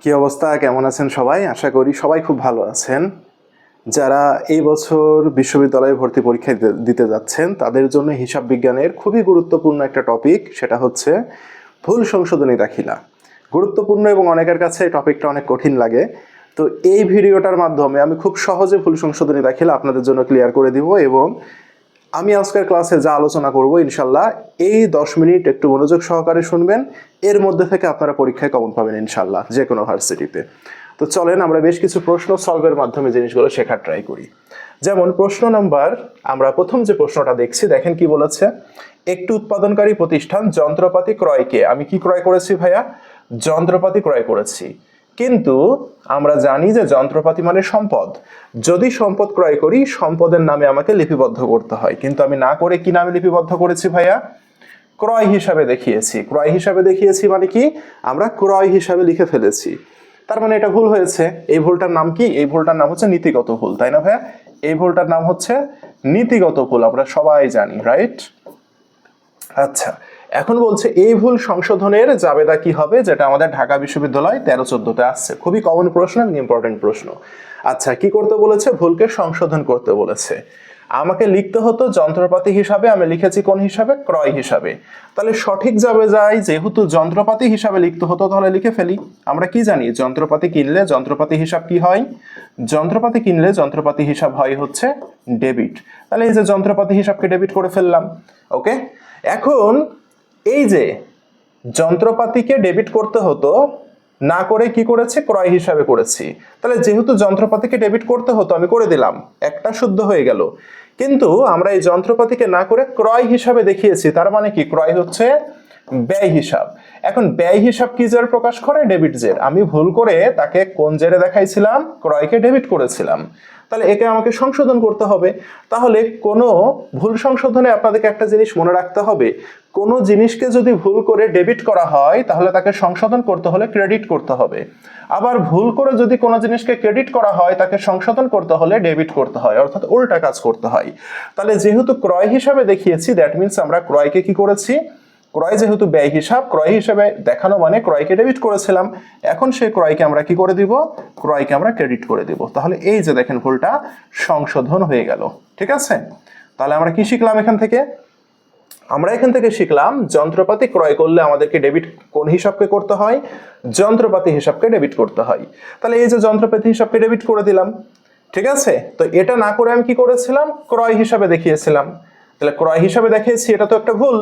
কি অবস্থা? কেমন আছেন সবাই? আশা করি সবাই খুব ভালো আছেন। যারা এই বছর বিশ্ববিদ্যালয়ে ভর্তি পরীক্ষা দিতে- যাচ্ছেন, তাদের জন্য হিসাব বিজ্ঞানের খুবই গুরুত্বপূর্ণ একটা টপিক সেটা হচ্ছে ভুল সংশোধনী দাখিলা। গুরুত্বপূর্ণ এবং অনেকের কাছে এই টপিকটা অনেক কঠিন লাগে। তো এই ভিডিওটার মাধ্যমে আমি খুব সহজে ভুল সংশোধনী দাখিলা আপনাদের জন্য ক্লিয়ার করে দিব এবং আমি আজকের ক্লাসে যা আলোচনা করব, ইনশাল্লাহ এই দশ মিনিট একটু মনোযোগ সহকারে শুনবেন। এর মধ্যে থেকে আপনারা পরীক্ষায় কমন পাবেন, ইনশাল্লাহ, যে কোনো ভার্সিটিতে। তো চলেন, আমরা বেশ কিছু প্রশ্ন সলভের মাধ্যমে জিনিসগুলো শেখার ট্রাই করি। যেমন, প্রশ্ন নাম্বার, আমরা প্রথম যে প্রশ্নটা দেখছি, দেখেন কি বলেছে? একটি উৎপাদনকারী প্রতিষ্ঠান যন্ত্রপাতি ক্রয়কে আমি কি ক্রয় করেছি ভাইয়া? যন্ত্রপাতি ক্রয় করেছি। কিন্তু আমরা জানি যে যন্ত্রপাতি মানে সম্পদ। যদি সম্পদ ক্রয় করি, সম্পদের নামে আমাকে লিপিবদ্ধ করতে হয়। কিন্তু আমি না করে কি নামে লিপিবদ্ধ করেছি ভাইয়া? ক্রয় হিসাবে দেখিয়েছি। ক্রয় হিসাবে দেখিয়েছি মানে কি? আমরা ক্রয় হিসাবে লিখে ফেলেছি। তার মানে এটা ভুল হয়েছে। এই ভুলটার নাম কি? এই ভুলটার নাম হচ্ছে নীতিগত ভুল, তাই না ভাইয়া? এই ভুলটার নাম হচ্ছে নীতিগত ভুল, আমরা সবাই জানি, রাইট? আচ্ছা এখন বলছে, এই ভুল সংশোধনের জাবেদা কি হবে? যেটা আমাদের ঢাকা বিশ্ববিদ্যালয় তেরো চোদ্দতে আসছে। খুবই কমন প্রশ্ন এবং ইম্পর্টেন্ট প্রশ্ন। আচ্ছা কি করতে বলেছে? ভুলকে সংশোধন করতে বলেছে। আমাকে লিখতে হতো যন্ত্রপাতি হিসাবে, আমি লিখেছি কোন হিসাবে? ক্রয় হিসাবে। তাহলে সঠিক যাবে যাই যেহেতু যন্ত্রপাতি হিসাবে লিখতে হতো, তাহলে লিখে ফেলি। আমরা কি জানি? যন্ত্রপাতি কিনলে যন্ত্রপাতি হিসাব কি হয়? যন্ত্রপাতি কিনলে যন্ত্রপাতি হিসাব হয় হচ্ছে ডেবিট তাহলে এই যে যন্ত্রপাতি হিসাবকে ডেবিট করে ফেললাম। ওকে এখন এই যে যন্ত্রপাতিকে ডেবিট করতে হতো, না করে কি করেছে? ক্রয় হিসাবে করেছি। তাহলে যেহেতু যন্ত্রপাতিকে ডেবিট করতে হতো, আমি করে দিলাম। একটা শুদ্ধ হয়ে গেল। কিন্তু আমরা এই যন্ত্রপাতিকে না করে ক্রয় হিসাবে দেখিয়েছি, তার মানে কি? ক্রয় হচ্ছে ব্যয় হিসাব। এখন ব্যয় হিসাব কি জের প্রকাশ করে? ডেবিট জের। আমি ভুল করে তাকে কোন জেরে দেখাইছিলাম? ক্রয়কে ডেবিট করেছিলাম। তাহলে একে আমাকে সংশোধন করতে হবে। তাহলে কোনো ভুল সংশোধনে আপনাদেরকে একটা জিনিস মনে রাখতে হবে। কোনো জিনিসকে যদি ভুল করে ডেবিট করা হয়, তাহলে তাকে সংশোধন করতে হলে ক্রেডিট করতে হবে। আবার ভুল করে যদি কোনো জিনিসকে ক্রেডিট করা হয়, তাকে সংশোধন করতে হলে ডেবিট করতে হয়, অর্থাৎ উল্টা কাজ করতে হয়। তাহলে যেহেতু ক্রয় হিসাবে দেখিয়েছি দ্যাট মিনস আমরা ক্রয়কে কি করেছি? ক্রয় যেহেতু ব্যয় হিসাব, ক্রয় হিসাবে দেখানো মানে ক্রয়কে ডেবিট করেছিলাম। এখন সেই ক্রয়কে আমরা কি করে দিব? ক্রয়কে আমরা ক্রেডিট করে দিব। তাহলে এই যে দেখেন ভুলটা সংশোধন হয়ে গেল। ঠিক আছে? তাহলে আমরা কি শিখলাম এখান থেকে? আমরা এখান থেকে শিখলাম, যন্ত্রপাতি ক্রয় করলে আমাদেরকে ডেবিট কোন হিসাবকে করতে হয়? যন্ত্রপাতি হিসাবকে ডেবিট করতে হয়। তাহলে এই যে যন্ত্রপাতি হিসাবকে ডেবিট করে দিলাম, ঠিক আছে? তো এটা না করে আমি কি করেছিলাম? ক্রয় হিসাবে দেখিয়েছিলাম। তাহলে ক্রয় হিসাবে দেখিয়েছি, এটা তো একটা ভুল।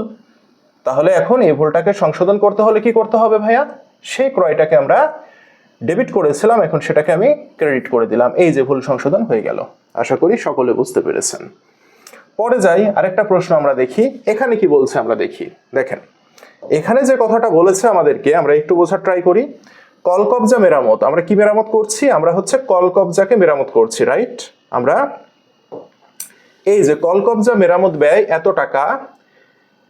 তাহলে এখন এই ভুলটাকে সংশোধন করতে হলে কি করতে হবে ভাইয়া? সেই ক্রয়টাকে আমরা ডেবিট করেছিলাম, এখন সেটাকে আমি ক্রেডিট করে দিলাম। এই যে ভুল সংশোধন হয়ে গেল। আশা করি সকলে বুঝতে পেরেছেন। পরে যাই, আরেকটা প্রশ্ন আমরা দেখি। এখানে কি বলছে আমরা দেখি। দেখেন, এখানে যে কথাটা বলেছে আমাদেরকে, আমরা একটু বোঝার ট্রাই করি। কলকবজা মেরামত, আমরা কি মেরামত করছি? আমরা হচ্ছে কলকবজাকে মেরামত করছি রাইট আমরা এই যে কলকবজা মেরামত ব্যয় এত টাকা,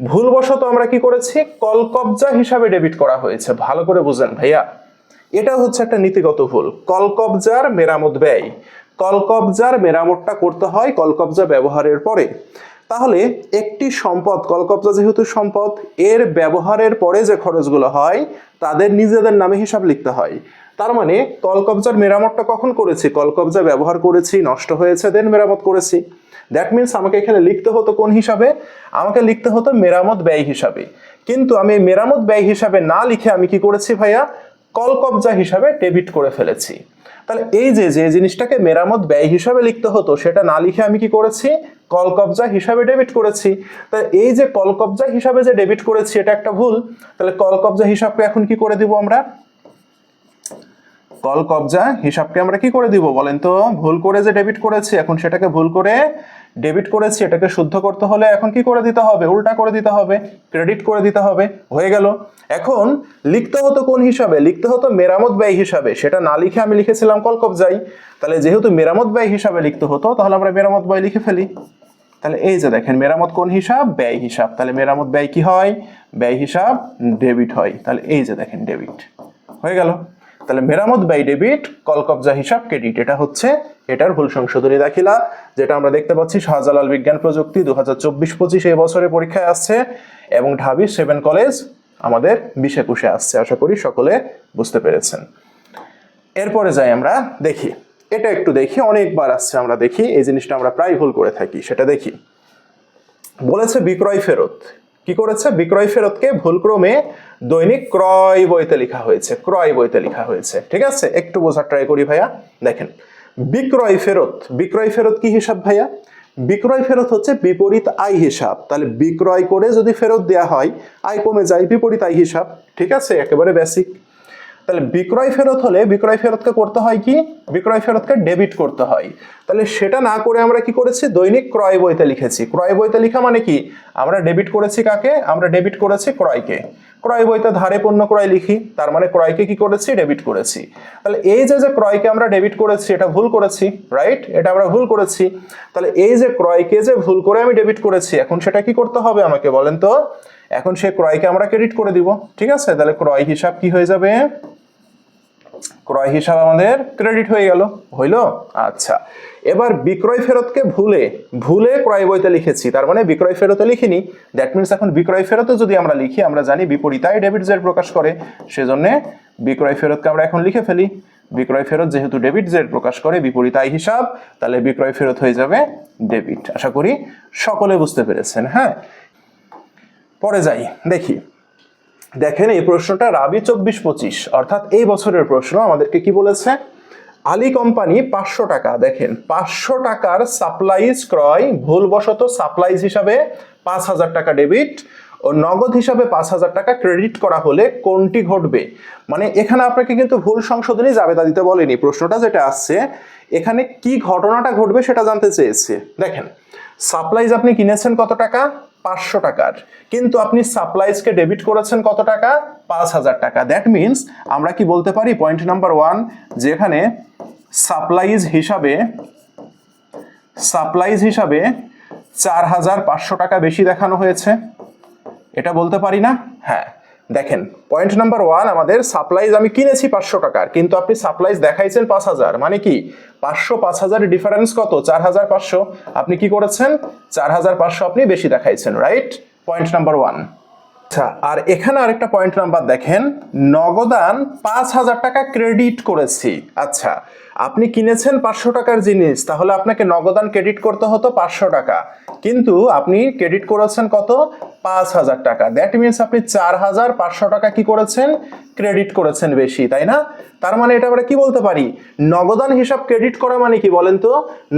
ভুলবশত আমরা কি করেছি? কলকবজা হিসাবে ডেবিট করা হয়েছে। ভালো করে বুঝেন ভাইয়া। এটা হচ্ছে একটা নীতিগত ভুল। কলকবজার মেরামত ব্যয়। কলকবজার মেরামতটা করতে হয় কলকবজা ব্যবহারের পরে। তাহলে একটি সম্পদ, কলকবজা যেহেতু সম্পদ, এর ব্যবহারের পরে যে খরচগুলো হয়, তাদের নিজেদের নামে হিসাব লিখতে হয়। তার মানে কলকবজার মেরামতটা কখন করেছি? কলকবজা ব্যবহার করেছি, নষ্ট হয়েছে দেন মেরামত করেছি। দ্যাট মিনস আমাকে এখানে লিখতে হতো কোন হিসাবে? আমাকে লিখতে হতো মেরামত ব্যয় হিসাবে। কিন্তু আমি মেরামত ব্যয় হিসাবে না লিখে আমি কি করেছি ভাইয়া? কলকবজা হিসাবে ডেবিট করে ফেলেছি। তাহলে এই যে যে জিনিসটাকে মেরামত ব্যয় হিসাবে লিখতে হতো, সেটা না লিখে আমি কি করেছি? কলকবজা হিসাবে ডেবিট করেছি। তাহলে এই যে কলকবজা হিসাবে যে ডেবিট করেছি, এটা একটা ভুল। তাহলে কলকবজা হিসাবকে এখন কি করে দিব আমরা? কল কবজা হিসাবকে আমরা কি করে দিব বলেন তো? ভুল করে যে ডেবিট করেছি, এখন সেটাকে ভুল করে ডেবিট করেছি, এটাকে শুদ্ধ করতে হলে এখন কি করে দিতে হবে? উল্টা করে দিতে হবে ক্রেডিট করে দিতে হবে, হয়ে গেল। এখন লিখতে হতো কোন হিসাবে? লিখতে হতো মেরামত ব্যয় হিসাবে। সেটা না লিখে আমি লিখেছিলাম কল কবজাই তাহলে যেহেতু মেরামত ব্যয় হিসাবে লিখতে হতো, তাহলে আমরা মেরামত ব্যয় লিখে ফেলি। তাহলে এই যে দেখেন, মেরামত কোন হিসাব? ব্যয় হিসাব। তাহলে মেরামত ব্যয় কি হয়? ব্যয় হিসাব ডেবিট হয়। তাহলে এই যে দেখেন ডেবিট হয়ে গেল। তাহলে মেরামত ব্যয় ডেবিট কলকবজা হিসাব ক্রেডিট এটা হচ্ছে এটার ভুল সংশোধনী দাখিলা, যেটা আমরা দেখতে পাচ্ছি শাহজালাল বিজ্ঞান প্রযুক্তি দু হাজার চব্বিশ পঁচিশ এই বছরে পরীক্ষায় আসছে এবং ঢাবি সেভেন কলেজ আমাদের বিশ একুশে আসছে। আশা করি সকলে বুঝতে পেরেছেন। এরপরে যাই আমরা, দেখি। এটা একটু দেখি, অনেকবার আসছে আমরা দেখি, এই জিনিসটা আমরা প্রায় ভুল করে থাকি, সেটা দেখি। বলেছে বিক্রয় ফেরত। কি করেছে? বিক্রয় ফেরতকে ভুলক্রমে দৈনিক ক্রয় বইতে লেখা হয়েছে। ক্রয় বইতে লেখা হয়েছে। ঠিক আছে? একটু বোঝার ট্রাই করি ভাইয়া। দেখেন, বিক্রয় ফেরত। বিক্রয় ফেরত কি হিসাব ভাইয়া? বিক্রয় ফেরত হচ্ছে বিপরীত আয় হিসাব। তাহলে বিক্রয় করে যদি ফেরত দেয়া হয়, আয় কমে যায়, বিপরীত আয় হিসাব। ঠিক আছে? একেবারে বেসিক তাহলে বিক্রয় ফেরত হলে বিক্রয় ফেরতকে করতে হয় কি? বিক্রয় ফেরতকে ডেবিট করতে হয়। তাহলে সেটা না করে আমরা কি করেছি? দৈনিক ক্রয় বইতে লিখেছি। ক্রয় বইতে লিখা মানে কি? আমরা ডেবিট করেছি কাকে? আমরা ডেবিট করেছি ক্রয়কে। ক্রয় বইতে ধারে পণ্য ক্রয় লিখি, তার মানে ক্রয়কে কি করেছি? ডেবিট করেছি। তাহলে এই যে যে ক্রয়কে আমরা ডেবিট করেছি, এটা ভুল করেছি রাইট এটা আমরা ভুল করেছি। তাহলে এই যে ক্রয়কে যে ভুল করে আমি ডেবিট করেছি, এখন সেটা কি করতে হবে আমাকে বলেন তো? এখন সে ক্রয়কে আমরা ক্রেডিট করে দিব। ঠিক আছে? তাহলে ক্রয় হিসাব কি হয়ে যাবে? ক্রয় হিসাব আমাদের ক্রেডিট হয়ে গেল, হইল? আচ্ছা এবার বিক্রয় ফেরতকে ভুলে ভুলে ক্রয় বইতে লিখেছি, তার মানে বিক্রয় ফেরতে লিখিনি দ্যাট মিনস এখন বিক্রয় ফেরতে যদি আমরা লিখি, আমরা জানি বিপরীতায় ডেবিট জেড প্রকাশ করে, সেজন্য বিক্রয় ফেরতকে আমরা এখন লিখে ফেলি। বিক্রয় ফেরত যেহেতু ডেবিট জেড প্রকাশ করে, বিপরীতায় হিসাব, তাহলে বিক্রয় ফেরত হয়ে যাবে ডেবিট আশা করি সকলে বুঝতে পেরেছেন হ্যাঁ? পরে যাই, দেখি। দেখেন এই প্রশ্নটা রাবি চব্বিশ পঁচিশ, অর্থাৎ এই বছরের প্রশ্ন, আমাদেরকে কি বলেছে? আলী কোম্পানি পাঁচশো টাকা, দেখেন, পাঁচশো টাকার সাপ্লাইজ ক্রয়, ভুলবশত সাপ্লাইজ হিসাবে পাঁচ হাজার টাকা ডেবিট ও নগদ হিসাবে পাঁচ হাজার টাকা ক্রেডিট করা হলে কোনটি ঘটবে? মানে এখানে আপনাকে কিন্তু ভুল সংশোধনী জাবেদা দিতে বলেনি। প্রশ্নটা যেটা আসছে, এখানে কি ঘটনাটা ঘটবে সেটা জানতে চেয়েছে। দেখেন সাপ্লাইজ আপনি কিনেছেন কত টাকা? পাঁচশো টাকার। কিন্তু আপনি সাপ্লাইজকে ডেবিট করেছেন কত টাকা? পাঁচ হাজার টাকা। দ্যাট মিনস আমরা কি বলতে পারি? পয়েন্ট নাম্বার ওয়ান যেখানে সাপ্লাইজ হিসাবে সাপ্লাইজ হিসাবে চার হাজার পাঁচশো টাকা বেশি দেখানো হয়েছে। এটা বলতে পারি না? হ্যাঁ। দেখেন পয়েন্ট নাম্বার ওয়ান আমাদের সাপ্লাইজ আমি কিনেছি পাঁচশো টাকার, কিন্তু আপনি সাপ্লাইজ দেখাইছেন পাঁচ হাজার মানে কি? পাঁচশো, পাঁচ হাজারের ডিফারেন্স কত? চার হাজার পাঁচশো। আপনি কি করেছেন? চার হাজার পাঁচশো আপনি বেশি দেখাইছেন রাইট পয়েন্ট নাম্বার ওয়ান আচ্ছা আর এখানে আরেকটা পয়েন্ট নাম্বার দেখেন, নগদান পাঁচ হাজার টাকা ক্রেডিট করেছি। আচ্ছা আপনি কিনেছেন পাঁচশো টাকার জিনিস, তাহলে আপনাকে নগদান ক্রেডিট করতে হতো পাঁচশো টাকা। কিন্তু আপনি ক্রেডিট করেছেন কত? পাঁচ হাজার টাকা। দ্যাট মিনস আপনি চার হাজার পাঁচশো টাকা কি করেছেন? ক্রেডিট করেছেন বেশি, তাই না? তার মানে এটা আমরা কি বলতে পারি? নগদান হিসাব ক্রেডিট করা মানে কি বলেন তো?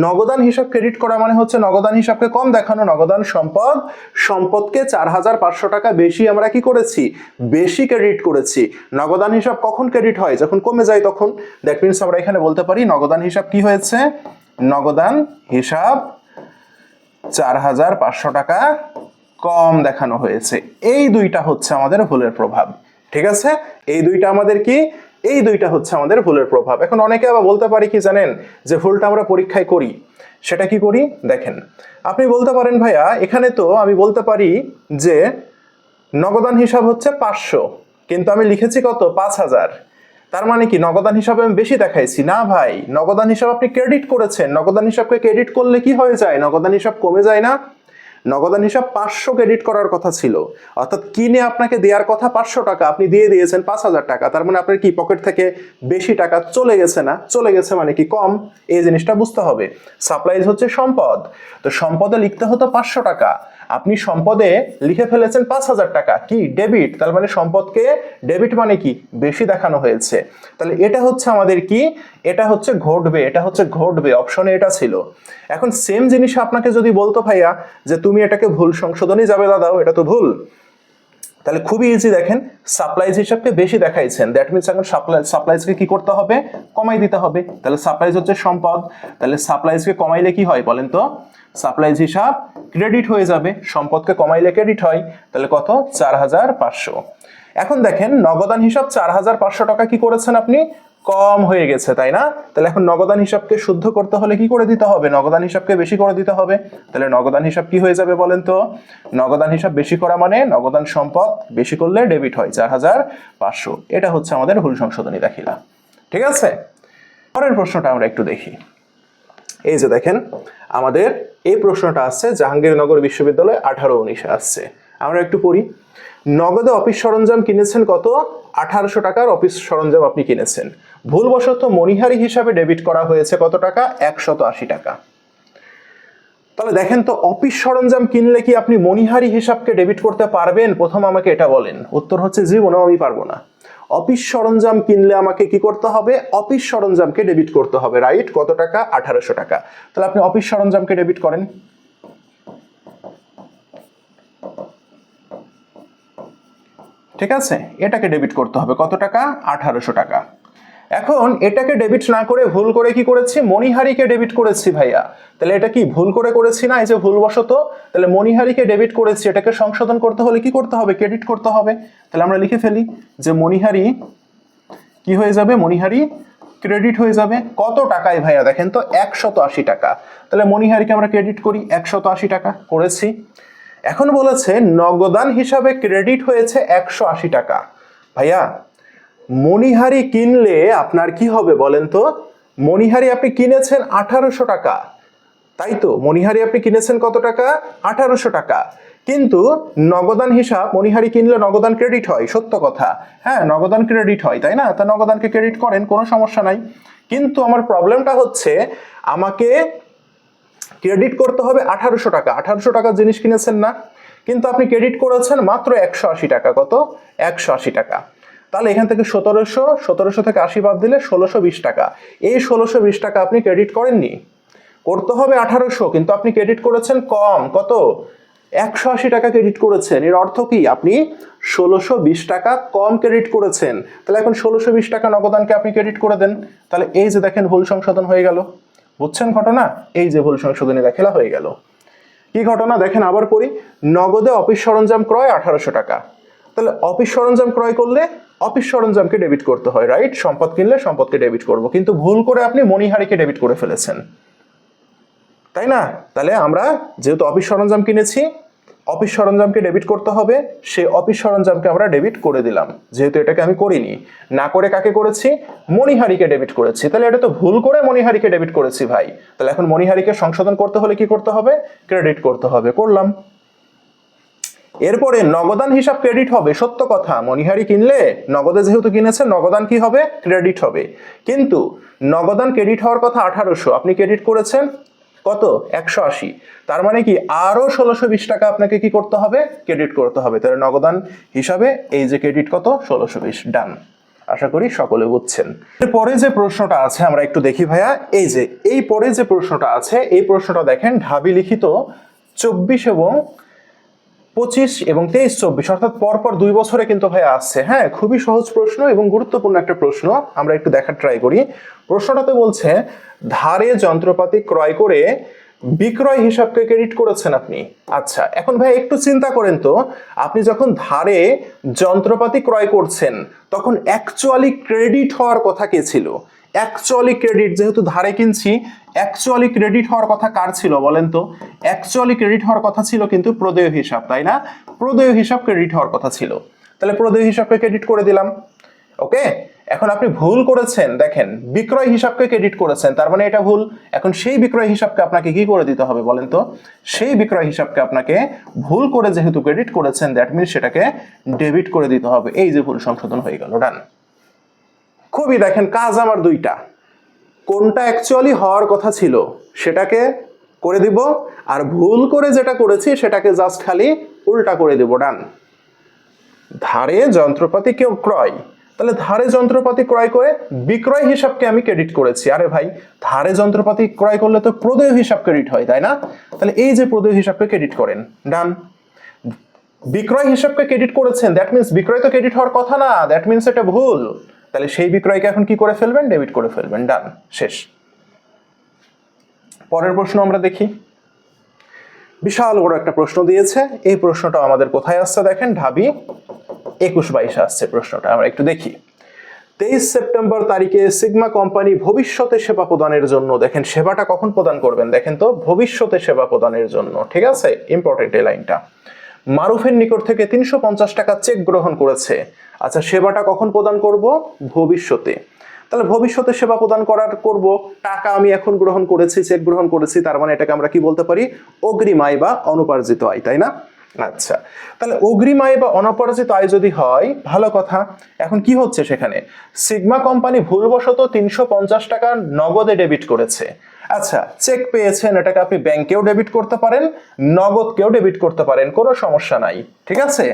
নগদান হিসাব ক্রেডিট করা মানে হচ্ছে নগদান হিসাবকে কম দেখানো, নগদান সম্পদ, সম্পদকে চার হাজার পাঁচশো টাকা বেশি আমরা কি করেছি? বেশি ক্রেডিট করেছি। নগদান হিসাব কখন ক্রেডিট হয়? যখন কমে যায় তখন। দ্যাট মিনস আমরা এখানে বলতে পারি নগদান হিসাব কি হয়েছে? নগদান হিসাব চার হাজার পাঁচশো টাকা কম দেখানো হয়েছে। এই দুইটা হচ্ছে আমাদের ভুলের প্রভাব, ঠিক আছে? এই দুইটা আমাদের কি? এই দুইটা হচ্ছে আমাদের ভুলের প্রভাব। এখন অনেকে আবার বলতে পারি কি জানেন যে ভুলটা আমরা পরীক্ষায় করি, সেটা কি করি? দেখেন, আপনি বলতে পারেন ভাইয়া, এখানে তো আমি বলতে পারি যে নগদান হিসাব হচ্ছে পাঁচশো, কিন্তু আমি লিখেছি কত? পাঁচ হাজার। তার মানে কি? নগদান হিসাবে আমি বেশি দেখাইছি। না ভাই, নগদান হিসাব আপনি ক্রেডিট করেছেন। নগদান হিসাবকে ক্রেডিট করলে কি হয়ে যায়? নগদান হিসাব কমে যায় না? নগদান হিসাব পাঁচশো ক্রেডিট করার কথা ছিল। অর্থাৎ কিনে আপনাকে দেওয়ার কথা পাঁচশো টাকা, আপনি দিয়ে দিয়েছেন পাঁচ হাজার টাকা। তার মানে আপনার কি পকেট থেকে বেশি টাকা চলে গেছে না? চলে গেছে মানে কি কম? এই জিনিসটা বুঝতে হবে। সাপ্লাইজ হচ্ছে সম্পদ। তো সম্পদে লিখতে হতো পাঁচশো টাকা। আপনি সম্পদে লিখে ফেলেছেন পাঁচ হাজার টাকা। কি? ডেবিট। তার মানে সম্পদকে ডেবিট মানে কি? বেশি দেখানো হয়েছে। তাহলে এটা হচ্ছে আমাদের কি? এটা হচ্ছে ঘটবে। এটা হচ্ছে ঘটবে। অপশনে এটা ছিল। এখন সেম জিনিস আপনাকে যদি বলতো ভাইয়া যে তুমি এটাকে ভুল সংশোধনই যাবে দাদাও এটা তো ভুল। তাহলে খুবই ইজি দেখেন সাপ্লাইজ হিসাবকে বেশি দেখাইছেন। দ্যাট মিনস এখন সাপ্লাই সাপ্লাইজকে কি করতে হবে? কমাই দিতে হবে। তাহলে সাপ্লাইজ হচ্ছে সম্পদ। তাহলে সাপ্লাইজকে কমাইলে কি হয় বলেন তো? সাপ্লাইজ হিসাব ক্রেডিট হয়ে যাবে, সম্পদকে কমাইলে ক্রেডিট হয়, তাহলে কত? চার হাজার পাঁচশো। এখন দেখেন, নগদান হিসাব চার হাজার পাঁচশো টাকা কি করেছেন আপনি? কম হয়ে গেছে, তাই না? তাহলে এখন নগদান হিসাবকে শুদ্ধ করতে হলে কি করে দিতে হবে? নগদান হিসাবকে বেশি করে দিতে হবে। তাহলে নগদান হিসাব কি হয়ে যাবে বলেন তো? নগদান হিসাব বেশি করা মানে নগদান সম্পদ বেশি করলে ডেবিট হয়, চার হাজার পাঁচশো। এটা হচ্ছে আমাদের ভুল সংশোধনী দাখিলা। ঠিক আছে? পরের প্রশ্নটা আমরা একটু দেখি। এই যে দেখেন, আমাদের এই প্রশ্নটা আসছে, জাহাঙ্গীরনগর বিশ্ববিদ্যালয় আঠারো উনিশে আসছে। আমরা একটু পড়ি। নগদে অফিস সরঞ্জাম কিনেছেন কত? আঠারোশো টাকার অফিস সরঞ্জাম আপনি কিনেছেন। ভুলবশত মনিহারি হিসাবে ডেবিট করা হয়েছে কত টাকা? একশত আশি টাকা। তাহলে দেখেন তো, অফিস সরঞ্জাম কিনলে কি আপনি মনিহারি হিসাবকে ডেবিট করতে পারবেন? প্রথম আমাকে এটা বলেন। উত্তর হচ্ছে জীবনেও আমি পারব না। অফিস সরঞ্জাম কিনলে আমাকে কি করতে হবে? অফিস সরঞ্জামকে ডেবিট করতে হবে রাইট কত টাকা? আঠারোশো টাকা। তাহলে আপনি অফিস সরঞ্জামকে ডেবিট করেন। ঠিক আছে? এটাকে ডেবিট করতে হবে। কত টাকা? আঠারোশো টাকা। এখন এটাকে ডেবিট না করে ভুল করে কি করেছি? মণিহারিকে ডেবিট করেছি ভাইয়া। তাহলে এটা কি ভুল করে করেছি না? এই যে ভুলবশত, তাহলে মণিহারিকে ডেবিট করেছি, এটাকে সংশোধন করতে হলে কি করতে হবে? ক্রেডিট করতে হবে। তাহলে আমরা লিখে ফেলি যে মণিহারি কি হয়ে যাবে? মণিহারি ক্রেডিট হয়ে যাবে কত টাকায় ভাইয়া? দেখেন তো, একশত আশি টাকা। তাহলে মণিহারিকে আমরা ক্রেডিট করি একশত আশি টাকা। করেছি। এখন বলেছে নগদান হিসাবে ক্রেডিট হয়েছে একশো আশি টাকা। ভাইয়া মণিহারি কিনলে আপনার কি হবে বলেন তো? মণিহারি আপনি কিনেছেন আঠারোশো টাকা। তাই তো? মণিহারি আপনি কিনেছেন কত টাকা? আঠারোশো টাকা। কিন্তু নগদান হিসাব, মণিহারি কিনলে নগদান ক্রেডিট হয়, সত্য কথা। হ্যাঁ নগদান ক্রেডিট হয়, তাই না? তা নগদানকে ক্রেডিট করেন, কোনো সমস্যা নাই। কিন্তু আমার প্রবলেমটা হচ্ছে, আমাকে ক্রেডিট করতে হবে আঠারোশো টাকা। আঠারোশো টাকার জিনিস কিনেছেন না। কিন্তু আপনি ক্রেডিট করেছেন মাত্র একশো আশি টাকা। কত? একশো আশি টাকা। তাহলে এখান থেকে সতেরোশো সতেরোশো থেকে আশি বাদ দিলে ষোলোশো বিশ টাকা। এই ষোলোশো বিশ টাকা আপনি ক্রেডিট করেননি। করতে হবে আঠারোশো, কিন্তু আপনি ক্রেডিট করেছেন কম। কত? একশো আশি টাকা ক্রেডিট করেছেন। এর অর্থ কি? আপনি ষোলোশো বিশ টাকা কম ক্রেডিট করেছেন। তাহলে এখন ষোলোশো বিশ টাকা নগদানকে আপনি ক্রেডিট করে দেন। তাহলে এই যে দেখেন ভুল সংশোধন হয়ে গেল। বুঝছেন ঘটনা? এই যে ভুল সংশোধনী দেখেলা হয়ে গেল। কি ঘটনা? দেখেন আবার পড়ি। নগদে অফিস সরঞ্জাম ক্রয় আঠারোশো টাকা। তাহলে অফিস সরঞ্জাম ক্রয় করলে অফিস সরঞ্জামকে ডেবিট করতে হয় রাইট সম্পদ কিনলে সম্পদকে ডেবিট করব। কিন্তু ভুল করে আপনি মণিহারিকে ডেবিট করে ফেলেছেন। তাই না? তাহলে আমরা যেহেতু অফিস সরঞ্জাম কিনেছি, অফিস সরঞ্জামকে ডেবিট করতে হবে, সেই অফিস সরঞ্জামকে আমরা ডেবিট করে দিলাম। যেহেতু এটাকে আমি করিনি। না করে কাকে করেছি? মণিহারিকে ডেবিট করেছি। তাহলে এটা তো ভুল করে মণিহারিকে ডেবিট করেছি ভাই। তাহলে এখন মণিহারিকে সংশোধন করতে হলে কি করতে হবে? ক্রেডিট করতে হবে। করলাম। এরপরে নগদান হিসাব ক্রেডিট হবে, সত্য কথা। মণিহারি কিনলে নগদে যেহেতু কিনেছে নগদান কি হবে? ক্রেডিট হবে। কিন্তু নগদান ক্রেডিট হওয়ার কথা আঠারোশো, আপনি ক্রেডিট করেছেন কত? একশো আশি। তার মানে কি আরও ষোলোশো বিশ টাকা আপনাকে কি করতে হবে? ক্রেডিট করতে হবে। তাহলে নগদান হিসাবে এই যে ক্রেডিট কত? ষোলোশো বিশ, ডান। আশা করি সকলে বুঝছেন। এরপরে যে প্রশ্নটা আছে, আমরা একটু দেখি ভাইয়া। এই যে, এই পরে যে প্রশ্নটা আছে, এই প্রশ্নটা দেখেন ঢাবি লিখিত চব্বিশ এবং পঁচিশ এবং তেইশ চব্বিশ, অর্থাৎ পরপর দুই বছরে কিন্তু ভাই আসছে হ্যাঁ খুবই সহজ প্রশ্ন এবং গুরুত্বপূর্ণ একটা প্রশ্ন, আমরা একটু দেখার ট্রাই করি। প্রশ্নটাতে বলছে, ধারে যন্ত্রপাতি ক্রয় করে বিক্রয় হিসাবকে ক্রেডিট করেছেন আপনি? আচ্ছা এখন ভাই একটু চিন্তা করেন তো, আপনি যখন ধারে যন্ত্রপাতি ক্রয় করছেন, তখন অ্যাকচুয়ালি ক্রেডিট হওয়ার কথা কে ছিল? অ্যাকচুয়ালি ক্রেডিট যেহেতু ধারে কিনছি অ্যাকচুয়ালি ক্রেডিট হওয়ার কথা কার ছিল বলেন তো? অ্যাকচুয়ালি ক্রেডিট হওয়ার কথা ছিল কিন্তু প্রদেয় হিসাব, তাই না? প্রদেয় হিসাব ক্রেডিট হওয়ার কথা ছিল। তাহলে প্রদেয় হিসাবকে ক্রেডিট করে দিলাম। ওকে এখন আপনি ভুল করেছেন, দেখেন, বিক্রয় হিসাবকে ক্রেডিট করেছেন, তার মানে এটা ভুল। এখন সেই বিক্রয় হিসাবকে আপনাকে কি করে দিতে হবে বলেন তো? সেই বিক্রয় হিসাবকে আপনাকে ভুল করে যেহেতু ক্রেডিট করেছেন দ্যাট মিনস সেটাকে ডেবিট করে দিতে হবে। এই যে ভুল সংশোধন হয়ে গেল ডান খুবই দেখেন, কাজ আমার দুইটা। কোনটা অ্যাকচুয়ালি হওয়ার কথা ছিল সেটাকে করে দিব, আর ভুল করে যেটা করেছি সেটাকে জাস্ট খালি উল্টা করে দিব ডান ধারে যন্ত্রপাতি কেউ ক্রয়, তাহলে ধারে যন্ত্রপাতি ক্রয় করে বিক্রয় হিসাবকে আমি ক্রেডিট করেছি। আরে ভাই, ধারে যন্ত্রপাতি ক্রয় করলে তো প্রদেয় হিসাব ক্রেডিট হয়, তাই না? তাহলে এই যে প্রদেয় হিসাবকে ক্রেডিট করেন ডান বিক্রয় হিসাবকে ক্রেডিট করেছেন দ্যাট মিন্স বিক্রয় তো ক্রেডিট হওয়ার কথা না দ্যাট মিন্স এটা ভুল। তাহলে সেই বিক্রয়কে এখন কি করে ফেলবেন? ডেবিট করে ফেলবেন। ডান শেষ। পরের প্রশ্ন আমরা দেখি। বিশাল বড় একটা প্রশ্ন দিয়েছে। এই প্রশ্নটা আমাদের কোথায় আসছে দেখেন? ঢাবি একুশ বাইশে আসছে প্রশ্নটা। আমরা একটু দেখি। তেইশ সেপ্টেম্বর তারিখে সিগমা কোম্পানি ভবিষ্যতে সেবা প্রদানের জন্য, দেখেন সেবাটা কখন প্রদান করবেন? দেখেন তো, ভবিষ্যতে সেবা প্রদানের জন্য, ঠিক আছে? ইম্পর্টেন্ট এই লাইনটা। মারুফের নিকট থেকে তিনশো পঞ্চাশ টাকা চেক গ্রহণ করেছে। আচ্ছা সেবাটা কখন প্রদান করব? ভবিষ্যতে। তাহলে ভবিষ্যতে সেবা প্রদান করার করব, টাকা আমি এখন গ্রহণ করেছি, চেক গ্রহণ করেছি, তার মানে এটাকে আমরা কি বলতে পারি? অগ্রিম আয় বা অনুপার্জিত আয়, তাই না? আচ্ছা তাহলে অগ্রিম আয় বা অনপরাজিত আয় যদি হয়, ভালো কথা, এখন কি হচ্ছে সেখানে? সিগমা কোম্পানি ভুলবশত তিনশো পঞ্চাশ টাকা নগদে ডেবিট করেছে। আচ্ছা চেক পেয়েছেন, এটাকে আপনি ব্যাংকেও ডেবিট করতে পারেন, নগদকেও ডেবিট করতে পারেন, কোনো সমস্যা নাই, ঠিক আছে?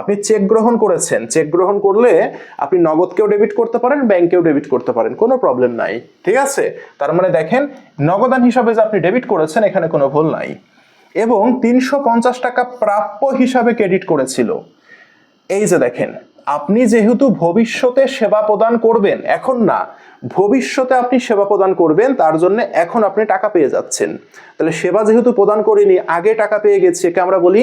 আপনি চেক গ্রহণ করেছেন চেক গ্রহণ করলে আপনি নগদকেও ডেবিট করতে পারেন, ব্যাংকেও ডেবিট করতে পারেন, কোনো প্রবলেম নাই, ঠিক আছে? তার মানে দেখেন, নগদান হিসাবে যে আপনি ডেবিট করেছেন, এখানে কোনো ভুল নাই। এবং তিনশো পঞ্চাশ টাকা প্রাপ্য হিসাবে ক্রেডিট করেছিল। এই যে দেখেন আপনি যেহেতু ভবিষ্যতে সেবা প্রদান করবেন, এখন না। ভবিষ্যতে আপনি সেবা প্রদান করবেন, তার জন্য এখন আপনি টাকা পেয়ে যাচ্ছেন। তাহলে সেবা যেহেতু প্রদান করিনি, আগে টাকা পেয়ে গেছি, একে আমরা বলি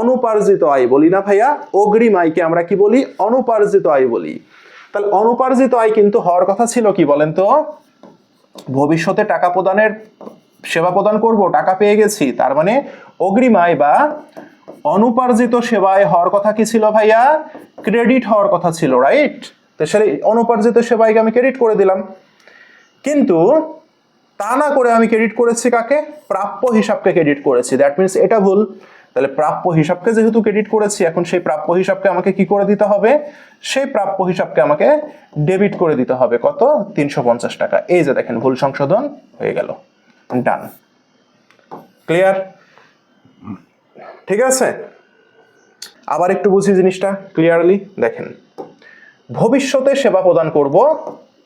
অনুপার্জিত আয় বলি না ভাইয়া? অগ্রিম আয়কে আমরা কি বলি? অনুপার্জিত আয় বলি। তাহলে অনুপার্জিত আয় কিন্তু হওয়ার কথা ছিল কি বলেন তো? ভবিষ্যতে টাকা প্রদানের, সেবা প্রদান করব, টাকা পেয়ে গেছি, তার মানে অগ্রিম আয় বা অনুপার্জিত সেবায় হওয়ার কথা কি ছিল ভাইয়া? ক্রেডিট হওয়ার কথা ছিল রাইট তো সেই অনুপার্জিত সেবাইকে আমি ক্রেডিট করে দিলাম। কিন্তু তা না করে আমি ক্রেডিট করেছি কাকে? প্রাপ্য হিসাবকে ক্রেডিট করেছি। দ্যাট মিনস এটা ভুল। তাহলে প্রাপ্য হিসাবকে যেহেতু ক্রেডিট করেছি, এখন সেই প্রাপ্য হিসাবকে আমাকে কি করে দিতে হবে? সেই প্রাপ্য হিসাবকে আমাকে ডেবিট করে দিতে হবে। কত? তিনশো পঞ্চাশ টাকা। এই যে দেখেন, ভুল সংশোধন হয়ে গেল। ডান ক্লিয়ার ঠিক আছে? আবার একটু বুঝি জিনিসটা ক্লিয়ারলি দেখেন, ভবিষ্যতে সেবা প্রদান করব,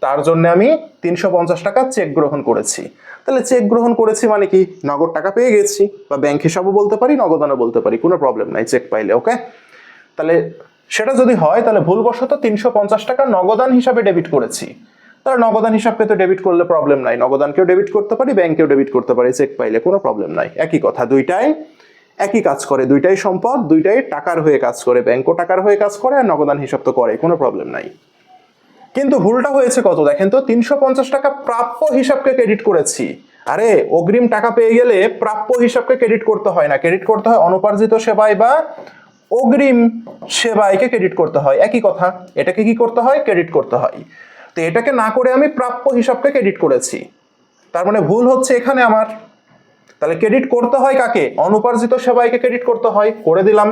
তার জন্য আমি তিনশো পঞ্চাশ টাকা চেক গ্রহণ করেছি। তাহলে চেক গ্রহণ করেছি মানে কি? নগদ টাকা পেয়ে গেছি। বা ব্যাংক হিসাবও বলতে পারি, নগদানও বলতে পারি, কোনো প্রবলেম নাই চেক পাইলে ওকে তাহলে সেটা যদি হয়, তাহলে ভুলবশত তিনশো পঞ্চাশ টাকা নগদান হিসাবে ডেবিট করেছি। তাহলে নগদান হিসাবে তো ডেবিট করলে প্রবলেম নাই। নগদানকেও ডেবিট করতে পারি ব্যাংকেও ডেবিট করতে পারি চেক পাইলে কোনো প্রবলেম নাই। একই কথা, দুইটাই একই কাজ করে। দুইটাই সম্পদ, দুইটাই টাকার হয়ে কাজ করে। ব্যাংকও টাকার হয়ে কাজ করে আর নগদান হিসাব তো করে, কোনো প্রবলেম নাই। কিন্তু ভুলটা হয়েছে কত দেখেন তো? তিনশো পঞ্চাশ টাকা প্রাপ্য হিসাবকে ক্রেডিট করেছি। আরে, অগ্রিম টাকা পেয়ে গেলে প্রাপ্য হিসাবকে ক্রেডিট করতে হয় না। ক্রেডিট করতে হয় অনুপার্জিত সেবায় বা অগ্রিম সেবাইকে ক্রেডিট করতে হয়। একই কথা, এটাকে কি করতে হয়? ক্রেডিট করতে হয়। তো এটাকে না করে আমি প্রাপ্য হিসাবকে ক্রেডিট করেছি। তার মানে ভুল হচ্ছে এখানে আমার। তাহলে ক্রেডিট করতে হয় কাকে? অনুপার্জিত সেবাইকে ক্রেডিট করতে হয়, করে দিলাম।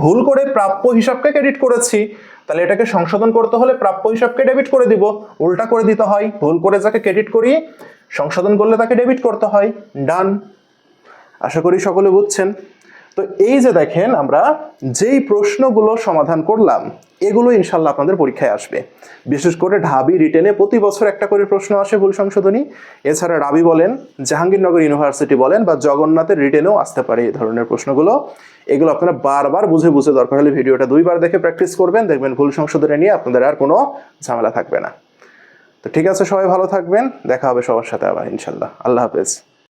ভুল করে প্রাপ্য হিসাবকে ক্রেডিট করেছি, তাহলে এটাকে সংশোধন করতে হলে প্রাপ্য হিসাবকে ডেবিট করে দিব। উল্টা করে দিতে হয়, ভুল করে যাকে ক্রেডিট করি, সংশোধন করলে তাকে ডেবিট করতে হয়। ডান আশা করি সকলে বুঝছেন। তো এই যে দেখেন আমরা যেই প্রশ্নগুলো সমাধান করলাম, এগুলো ইনশাল্লাহ আপনাদের পরীক্ষায় আসবে। বিশেষ করে ঢাবি রিটেনে প্রতি বছর একটা করে প্রশ্ন আসে ভুল সংশোধনী। এছাড়া রাবি বলেন, জাহাঙ্গীরনগর ইউনিভার্সিটি বলেন বা জগন্নাথের রিটেনেও আসতে পারে এই ধরনের প্রশ্নগুলো। এগুলো আপনারা বারবার বুঝে বুঝে দরকার হলে ভিডিওটা দুইবার দেখে প্র্যাকটিস করবেন, দেখবেন ভুল সংশোধনী নিয়ে আপনাদের আর কোনো ঝামেলা থাকবে না। তো ঠিক আছে, সবাই ভালো থাকবেন, দেখা হবে সবার সাথে আবার ইনশাল্লাহ। আল্লাহ হাফেজ।